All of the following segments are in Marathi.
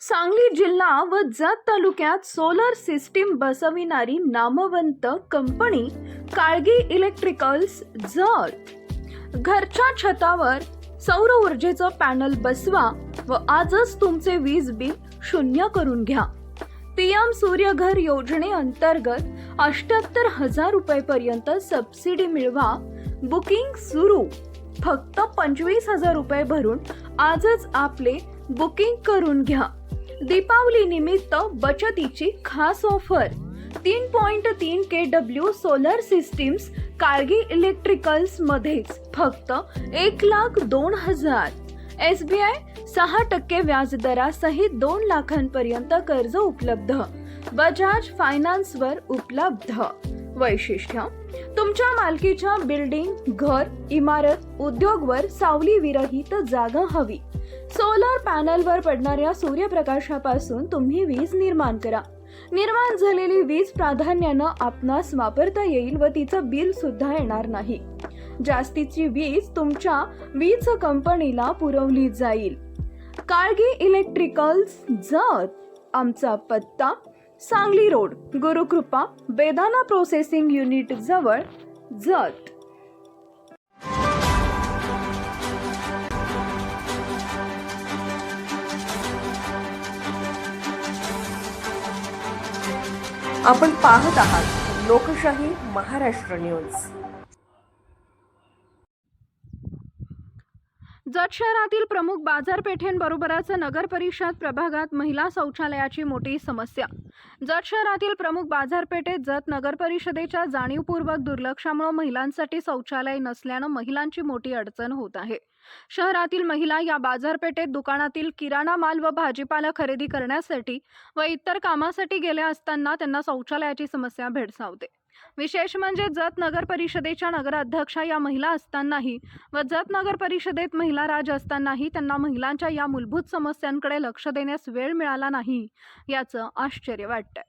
सांगली जिल्हा व जत तालुक्यात सोलर सिस्टीम बसविणारी नामवंत कंपनी काळगी इलेक्ट्रिकल्स जत घरच्या छतावर सौर ऊर्जेचं पॅनल बसवा व आजच तुमचे वीज बिल शून्य करून घ्या. पीएम सूर्यघर योजनेअंतर्गत अष्ट्याहत्तर हजार रुपयेपर्यंत सबसिडी मिळवा. बुकिंग सुरू. फक्त पंचवीस हजार रुपये भरून आजच आपले बुकिंग करून घ्या. दीपावली निमित्त बचतीची खास ऑफर. तीन पॉइंट तीन K W solar systems Kalgi electricals मध्येच फक्त एक लाख दोन हजार. एस बी आय सहा टक्के व्याजदरासहित दोन लाखांपर्यंत कर्ज उपलब्ध. बजाज फायनान्सवर उपलब्ध. वैशिष्ट्य तुमच्या मालकीच्या बिल्डिंग घर इमारत उद्योगवर सावली विरहित जागा हवी. सोलर पॅनलवर पडणाऱ्या सूर्यप्रकाशापासून तुम्ही वीज निर्माण करा. निर्माण झालेली वीज प्राधान्यानं आपणास वापरता येईल व तिचं बिल सुद्धा येणार नाही. जास्तीची वीज तुमच्या वीज कंपनीला पुरवली जाईल. काळगी इलेक्ट्रिकल्स जत आमचा पत्ता सांगली रोड गुरुकृपा बेदाना प्रोसेसिंग युनिट जवळ जत. आपण पाहत आहात लोकशाही महाराष्ट्र न्यूज. जत शहरातील प्रमुख बाजारपेठेंबरोबरच नगर परिषद प्रभागात महिला शौचालयाची मोठी समस्या. जत शहरातील प्रमुख बाजारपेठेत जत नगर परिषदेच्या जाणीवपूर्वक दुर्लक्षामुळे महिलांसाठी शौचालय नसल्यानं महिलांची मोठी अडचण होत आहे. शहरातील महिला या बाजारपेठेत दुकानातील किराणा माल व भाजीपाला खरेदी करण्यासाठी व इतर कामासाठी गेल्या असताना त्यांना शौचालयाची समस्या भेडसावते. विशेष म्हणजे जत नगर परिषदेच्या नगराध्यक्षा या महिला असतानाही व जत नगर परिषदेत महिला राज असतानाही त्यांना महिलांच्या या मूलभूत समस्यांकडे लक्ष देण्यास वेळ मिळाला नाही याचं आश्चर्य वाटतं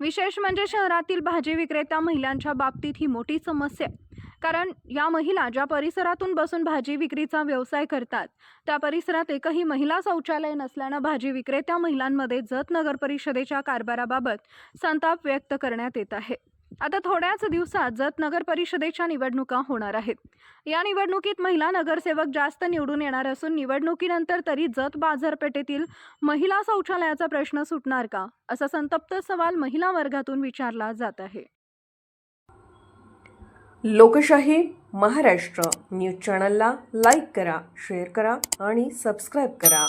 विशेष म्हणजे शहरातील भाजी विक्रेत्या महिलांच्या बाबतीत ही मोठी समस्या आहे. कारण या महिला ज्या परिसरातून बसून भाजी विक्रीचा व्यवसाय करतात त्या परिसरात एकही महिला शौचालय नसल्यानं भाजी विक्रेत्या महिलांमध्ये जत नगर परिषदेच्या कारभाराबाबत संताप व्यक्त करण्यात येत आहे आता थोड्याच दिवसात जत नगर परिषदेच्या निवडणुका होणार आहेत. या निवडणुकीत महिला नगरसेवक जास्त निवडून येणार असून निवडणुकीनंतर तरी जत बाजारपेठेतील महिला शौचालयाचा प्रश्न सुटणार का? असा संतप्त सवाल महिला वर्गातून विचारला जात आहे. लोकशाही महाराष्ट्र न्यूज चॅनलला लाईक करा शेअर करा आणि सबस्क्राईब करा.